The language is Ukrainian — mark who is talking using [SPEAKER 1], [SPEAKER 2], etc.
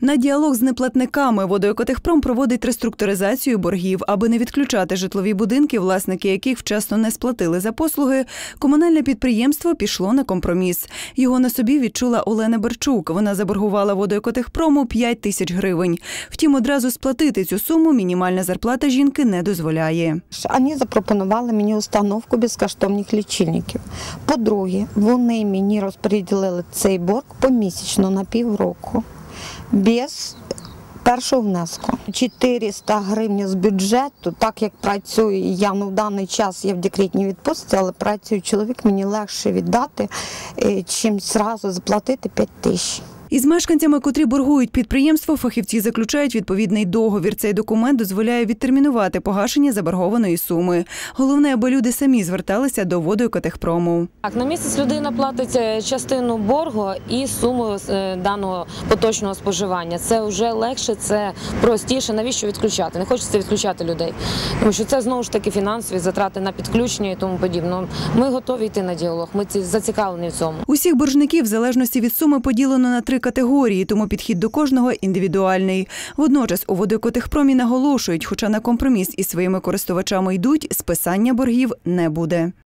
[SPEAKER 1] На діалог з неплатниками водоекотехпром проводить реструктуризацію боргів, аби не відключати житлові будинки, власники яких вчасно не сплатили за послуги. Комунальне підприємство пішло на компроміс. Його на собі відчула Олена Берчук. Вона заборгувала водоекотехпрому 5 тисяч гривень. Втім, одразу сплатити цю суму мінімальна зарплата жінки не дозволяє.
[SPEAKER 2] Вони запропонували мені установку безкоштовних лічильників. По-друге, вони мені розподілили цей борг помісячно на півроку без першого внеску. 400 гривень з бюджету, так як працюю я ну, в даний час я в декретній відпустці, але працює чоловік, мені легше віддати, е, чим зразу заплатити 5 тисяч.
[SPEAKER 1] Із мешканцями, котрі боргують підприємство, фахівці заключають відповідний договір. Цей документ дозволяє відтермінувати погашення заборгованої суми. Головне, аби люди самі зверталися до водоекотехпрому.
[SPEAKER 3] Так, на місяць людина платить е, частину боргу і суму е, даного поточного споживання. Це вже легше, це простіше. Навіщо відключати? Не хочеться відключати людей, тому що це знову ж таки фінансові затрати на підключення і тому подібне. Ми готові йти на діалог. Ми ці зацікавлені в цьому.
[SPEAKER 1] Усіх боржників в залежності від суми поділено на три категорії, тому підхід до кожного індивідуальний. Водночас у водокотехпромі наголошують, хоча на компроміс із своїми користувачами йдуть, списання боргів не буде.